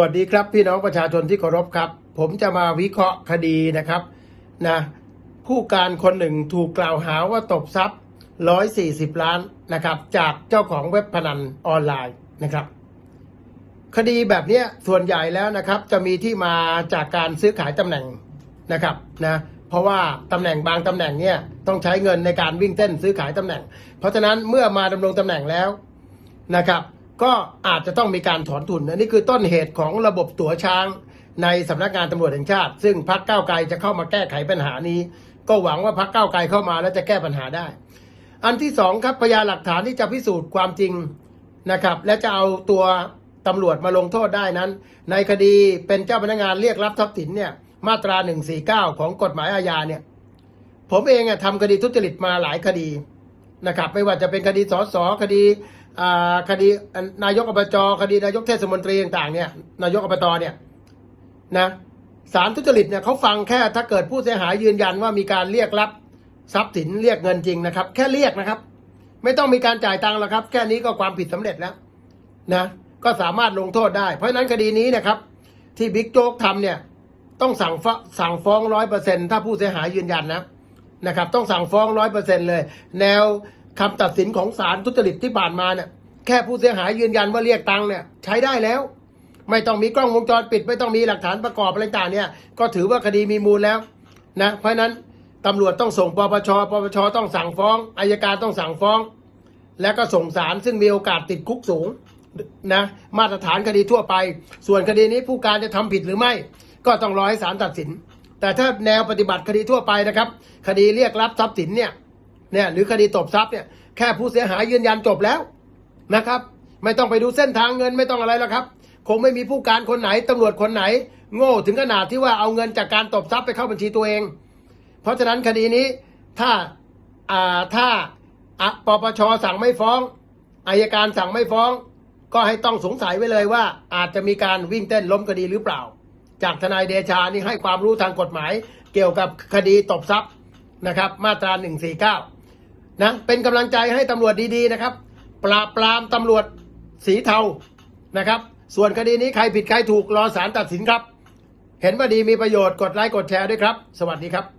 วัสดีครับพี่น้องประชาชนที่เคารพครับ ผมจะมาวิเคราะห์คดีนะครับนะผู้การคนหนึ่งถูกกล่าวหาว่าตบทรัพย์ 140 ล้านนะครับจากเจ้าของเว็บพนันออนไลน์นะครับ คดีแบบนี้ส่วนใหญ่แล้วนะครับ จะมีที่มาจากการซื้อขายตำแหน่งนะครับนะเพราะว่าตำแหน่งบางตำแหน่งเนี่ยต้องใช้เงินในการวิ่งเต้นซื้อขายตำแหน่ง เพราะฉะนั้นเมื่อมาดำรงตำแหน่งแล้วนะครับ ก็อาจจะต้องมีการถอนทุนอันนี้คือต้นเหตุของระบบตั๋วช้างในสำนักงานตำรวจแห่งชาติ ซึ่งพรรคก้าวไกลจะเข้ามาแก้ไขปัญหานี้ ก็หวังว่าพรรคก้าวไกลเข้ามาแล้วจะแก้ปัญหาได้ อันที่สองครับพยานหลักฐานที่จะพิสูจน์ความจริงนะครับ และจะเอาตัวตำรวจมาลงโทษได้นั้น ในคดีเป็นเจ้าพนักงานเรียกรับทรัพย์สินเนี่ยมาตรา 149 ของกฎหมายอาญาเนี่ยผมเองอะทำคดีทุจริตมาหลายคดีนะครับไม่ว่าจะเป็นคดีสอสอคดี คดีนายกอบจคดีนายกเทศมนตรีต่างๆเนี่ยนายกอบตเนี่ยนะสารทุจริตเนี่ยเขาฟังแค่ถ้าเกิดผู้เสียหายยืนยันว่ามีการเรียกรับทรัพย์สินเรียกเงินจริงนะครับ แค่เรียกนะครับ ไม่ต้องมีการจ่ายตังค์หรอกครับ แค่นี้ก็ความผิดสำเร็จแล้วนะก็สามารถลงโทษได้ เพราะฉะนั้นคดีนี้นะครับ ที่บิ๊กโจ๊กทำเนี่ยต้องสั่งฟ้าสั่งฟ้องร้อยเปอร์เซ็นถ้าผู้เสียหายยืนยันนะนะครับ ต้องสั่งฟ้องร้อยเปอร์เซ็นเลย แนว คำตัดสินของศาลทุจริตที่ผ่านมาเนี่ยแค่ผู้เสียหายยืนยันว่าเรียกตังค์เนี่ยใช้ได้แล้ว ไม่ต้องมีกล้องวงจรปิด ไม่ต้องมีหลักฐานประกอบอะไรต่างเนี่ยก็ถือว่าคดีมีมูลแล้วนะเพราะฉะนั้นตำรวจต้องส่งปปชปปชต้องสั่งฟ้องอายการต้องสั่งฟ้อง แล้วก็ส่งสารซึ่งมีโอกาสติดคุกสูงนะมาตรฐานคดีทั่วไป ส่วนคดีนี้ผู้การจะทำผิดหรือไม่ ก็ต้องรอให้ศาลตัดสิน แต่ถ้าแนวปฏิบัติคดีทั่วไปนะครับ คดีเรียกรับทรัพย์สินเนี่ย เนี่ยหรือคดีตบทรัพย์เนี่ยแค่ผู้เสียหายยืนยันจบแล้วนะครับ ไม่ต้องไปดูเส้นทางเงินไม่ต้องอะไรแล้วครับ คงไม่มีผู้การคนไหนตำรวจคนไหน โง่ถึงขนาดที่ว่าเอาเงินจากการตบทรัพย์ไปเข้าบัญชีตัวเอง เพราะฉะนั้นคดีนี้ถ้าอ่าถ้าปปชสั่งไม่ฟ้องอายการสั่งไม่ฟ้อง ก็ให้ต้องสงสัยไว้เลยว่า อาจจะมีการวิ่งเต้นล้มคดีหรือเปล่า จากทนายเดชานี่ให้ความรู้ทางกฎหมาย เกี่ยวกับคดีตบทรัพย์นะครับ มาตรา 149 นะเป็นกำลังใจให้ตำรวจดีๆนะครับ ปราบปรามตำรวจสีเทานะครับ ส่วนคดีนี้ใครผิดใครถูกรอศาลตัดสินครับ เห็นว่าดีมีประโยชน์กดไลค์กดแชร์ด้วยครับ สวัสดีครับ